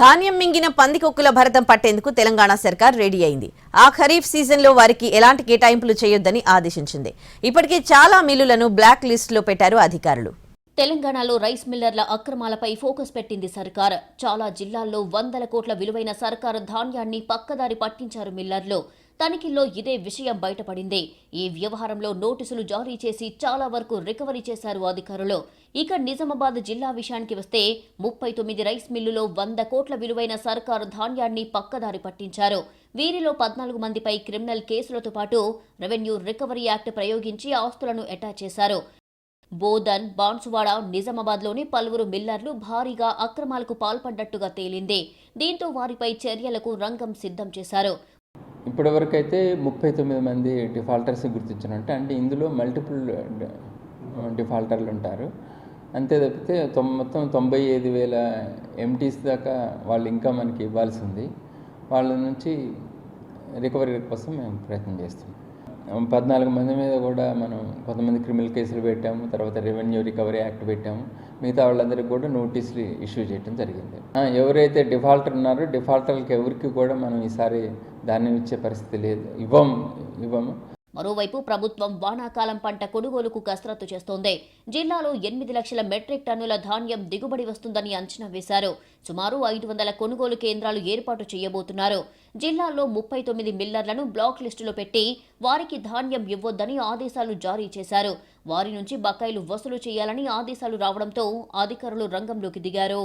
ధాన్యం మింగిన పందికొక్కుల భరతం పట్టేందుకు తెలంగాణ సర్కార్ రెడీ అయింది. ఆ ఖరీఫ్ సీజన్లో వారికి ఎలాంటి కేటాయింపులు చేయొద్దని ఆదేశించింది. ఇప్పటికే చాలా మిల్లులను బ్లాక్ లిస్టులో పెట్టారు అధికారులు. తెలంగాణలో రైస్ మిల్లర్ల అక్రమాలపై ఫోకస్ పెట్టింది సర్కార్. చాలా జిల్లాల్లో వందల కోట్ల విలువైన సర్కారు ధాన్యాన్ని పక్కదారి పట్టించారు మిల్లర్లు. తనిఖీల్లో ఇదే విషయం బయటపడింది. ఈ వ్యవహారంలో నోటీసులు జారీ చేసి చాలా వరకు రికవరీ చేశారు అధికారులు. ఇక నిజామాబాద్ జిల్లా విషయానికి వస్తే ముప్పై తొమ్మిది రైస్ మిల్లులో వంద కోట్ల విలువైన సర్కారు ధాన్యాన్ని పక్కదారి పట్టించారు. వీరిలో పద్నాలుగు మందిపై క్రిమినల్ కేసులతో పాటు రెవెన్యూ రికవరీ యాక్ట్ ప్రయోగించి ఆస్తులను అటాచ్ చేశారు. బోధన్ బాన్సువాడ నిజామాబాద్లోని పలువురు మిల్లర్లు భారీగా అక్రమాలకు పాల్పడ్డట్టుగా తేలింది. దీంతో వారిపై చర్యలకు రంగం సిద్ధం చేశారు. ఇప్పటివరకు అయితే ముప్పై తొమ్మిది మంది డిఫాల్టర్స్ గుర్తించినట్టు అంటే ఇందులో మల్టిపుల్ డిఫాల్టర్లు ఉంటారు. అంతే తప్పితే మొత్తం తొంభై ఐదు వేల ఎంటీస్ దాకా వాళ్ళు ఇంకా మనకి ఇవ్వాల్సింది వాళ్ళ నుంచి రికవరీ కోసం మేము ప్రయత్నం చేస్తున్నాం. పద్నాలుగు మంది మీద కూడా మనం కొంతమంది క్రిమినల్ కేసులు పెట్టాము తర్వాత రెవెన్యూ రికవరీ యాక్ట్ పెట్టాము. మిగతా వాళ్ళందరికీ కూడా నోటీసులు ఇష్యూ చేయడం జరిగింది. ఎవరైతే డిఫాల్టర్ ఉన్నారో డిఫాల్టర్లకి ఎవరికి కూడా మనం ఈసారి ధాన్యం ఇచ్చే పరిస్థితి లేదు. ఇవ్వం ఇవ్వము. మరోవైపు ప్రభుత్వం వానాకాలం పంట కొనుగోలుకు కసరత్తు చేస్తోంది. జిల్లాలో ఎనిమిది లక్షల మెట్రిక్ టన్నుల ధాన్యం దిగుబడి వస్తుందని అంచనా వేశారు. సుమారు ఐదు వందల కొనుగోలు కేంద్రాలు ఏర్పాటు చేయబోతున్నారు. జిల్లాలో ముప్పై తొమ్మిది మిల్లర్లను బ్లాక్ లిస్టులో పెట్టి వారికి ధాన్యం ఇవ్వొద్దని ఆదేశాలు జారీ చేశారు. వారి నుంచి బకాయిలు వసూలు చేయాలని ఆదేశాలు రావడంతో అధికారులు రంగంలోకి దిగారు.